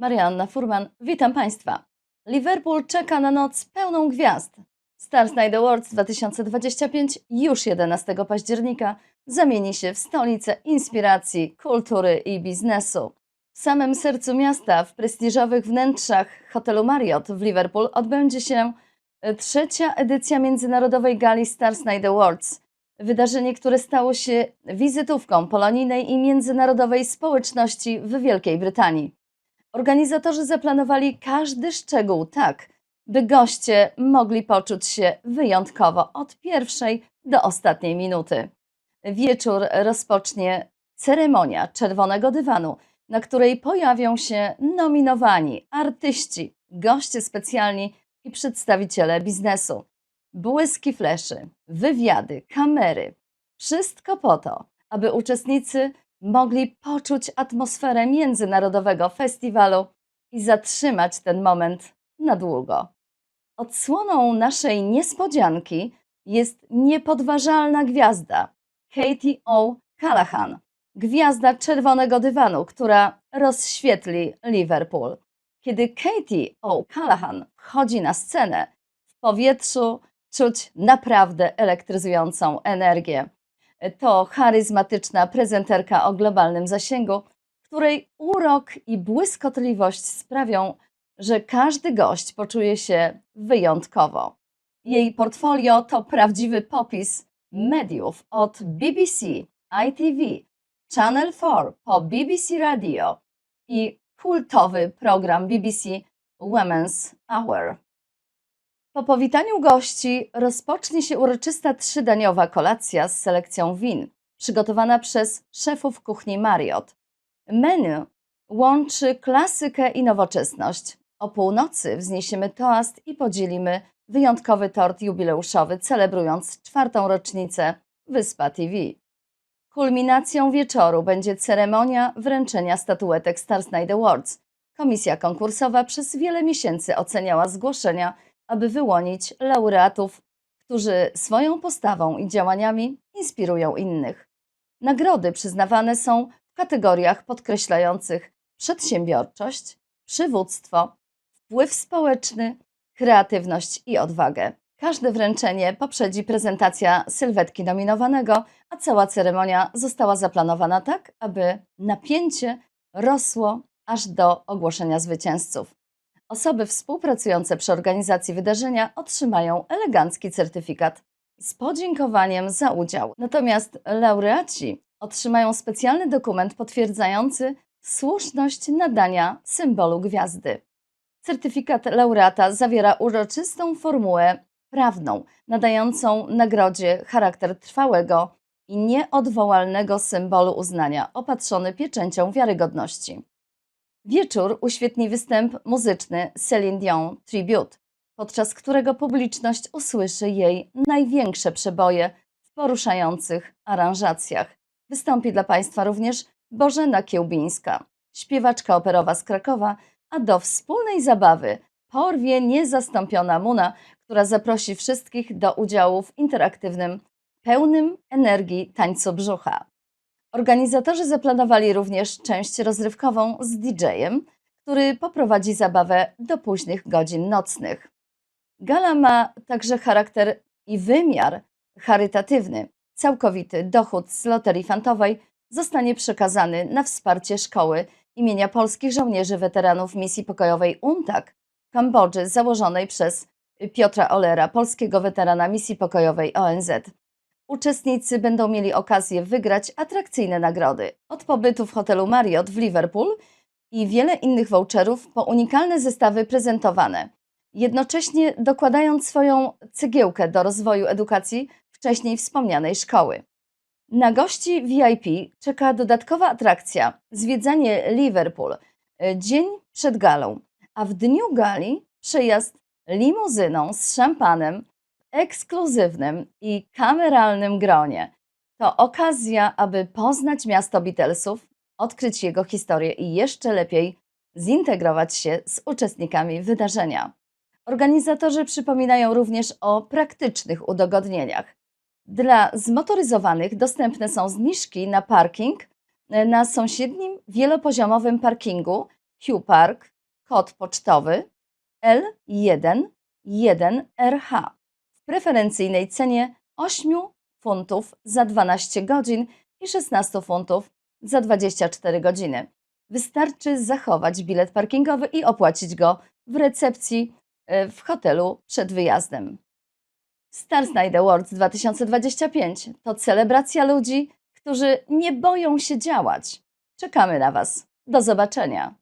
Marianna Furman, witam Państwa. Liverpool czeka na noc pełną gwiazd. Stars Night Awards 2025 już 11 października zamieni się w stolicę inspiracji, kultury i biznesu. W samym sercu miasta, w prestiżowych wnętrzach hotelu Marriott w Liverpool odbędzie się e, trzecia edycja międzynarodowej gali Stars Night Awards. Wydarzenie, które stało się wizytówką polonijnej i międzynarodowej społeczności w Wielkiej Brytanii. Organizatorzy zaplanowali każdy szczegół tak, by goście mogli poczuć się wyjątkowo od pierwszej do ostatniej minuty. Wieczór rozpocznie ceremonia czerwonego dywanu, na której pojawią się nominowani artyści, goście specjalni i przedstawiciele biznesu. Błyski fleszy, wywiady, kamery. Wszystko po to, aby uczestnicy mogli poczuć atmosferę międzynarodowego festiwalu i zatrzymać ten moment na długo. Odsłoną naszej niespodzianki jest niepodważalna gwiazda Katie O. Callahan, gwiazda czerwonego dywanu, która rozświetli Liverpool. Kiedy Katie O. Callahan wchodzi na scenę, w powietrzu czuć naprawdę elektryzującą energię. To charyzmatyczna prezenterka o globalnym zasięgu, której urok i błyskotliwość sprawią, że każdy gość poczuje się wyjątkowo. Jej portfolio to prawdziwy popis mediów od BBC, ITV, Channel 4 po BBC Radio i kultowy program BBC Women's Hour. Po powitaniu gości rozpocznie się uroczysta trzydaniowa kolacja z selekcją win, przygotowana przez szefów kuchni Marriott. Menu łączy klasykę i nowoczesność. O północy wzniesiemy toast i podzielimy wyjątkowy tort jubileuszowy, celebrując czwartą rocznicę Wyspa TV. Kulminacją wieczoru będzie ceremonia wręczenia statuetek Stars Night Awards. Komisja konkursowa przez wiele miesięcy oceniała zgłoszenia aby wyłonić laureatów, którzy swoją postawą i działaniami inspirują innych. Nagrody przyznawane są w kategoriach podkreślających przedsiębiorczość, przywództwo, wpływ społeczny, kreatywność i odwagę. Każde wręczenie poprzedzi prezentacja sylwetki nominowanego, a cała ceremonia została zaplanowana tak, aby napięcie rosło aż do ogłoszenia zwycięzców. Osoby współpracujące przy organizacji wydarzenia otrzymają elegancki certyfikat z podziękowaniem za udział. Natomiast laureaci otrzymają specjalny dokument potwierdzający słuszność nadania symbolu gwiazdy. Certyfikat laureata zawiera uroczystą formułę prawną, nadającą nagrodzie charakter trwałego i nieodwołalnego symbolu uznania, opatrzony pieczęcią wiarygodności. Wieczór uświetni występ muzyczny Celine Dion Tribute, podczas którego publiczność usłyszy jej największe przeboje w poruszających aranżacjach. Wystąpi dla Państwa również Bożena Kiełbińska, śpiewaczka operowa z Krakowa, a do wspólnej zabawy porwie niezastąpiona Muna, która zaprosi wszystkich do udziału w interaktywnym, pełnym energii tańcu brzucha. Organizatorzy zaplanowali również część rozrywkową z DJ-em, który poprowadzi zabawę do późnych godzin nocnych. Gala ma także charakter i wymiar charytatywny. Całkowity dochód z loterii fantowej zostanie przekazany na wsparcie szkoły imienia polskich żołnierzy weteranów misji pokojowej UNTAK Kambodży założonej przez Piotra Olera, polskiego weterana misji pokojowej ONZ. Uczestnicy będą mieli okazję wygrać atrakcyjne nagrody od pobytu w hotelu Marriott w Liverpool i wiele innych voucherów po unikalne zestawy prezentowane, jednocześnie dokładając swoją cegiełkę do rozwoju edukacji wcześniej wspomnianej szkoły. Na gości VIP czeka dodatkowa atrakcja zwiedzanie Liverpool dzień przed galą, a w dniu gali przejazd limuzyną z szampanem ekskluzywnym i kameralnym gronie. To okazja, aby poznać miasto Beatlesów, odkryć jego historię i jeszcze lepiej zintegrować się z uczestnikami wydarzenia. Organizatorzy przypominają również o praktycznych udogodnieniach. Dla zmotoryzowanych dostępne są zniżki na parking na sąsiednim wielopoziomowym parkingu Q Park, kod pocztowy L11RH w preferencyjnej cenie 8 funtów za 12 godzin i 16 funtów za 24 godziny. Wystarczy zachować bilet parkingowy i opłacić go w recepcji e, w hotelu przed wyjazdem. Stars Night Awards 2025 to celebracja ludzi, którzy nie boją się działać. Czekamy na Was. Do zobaczenia.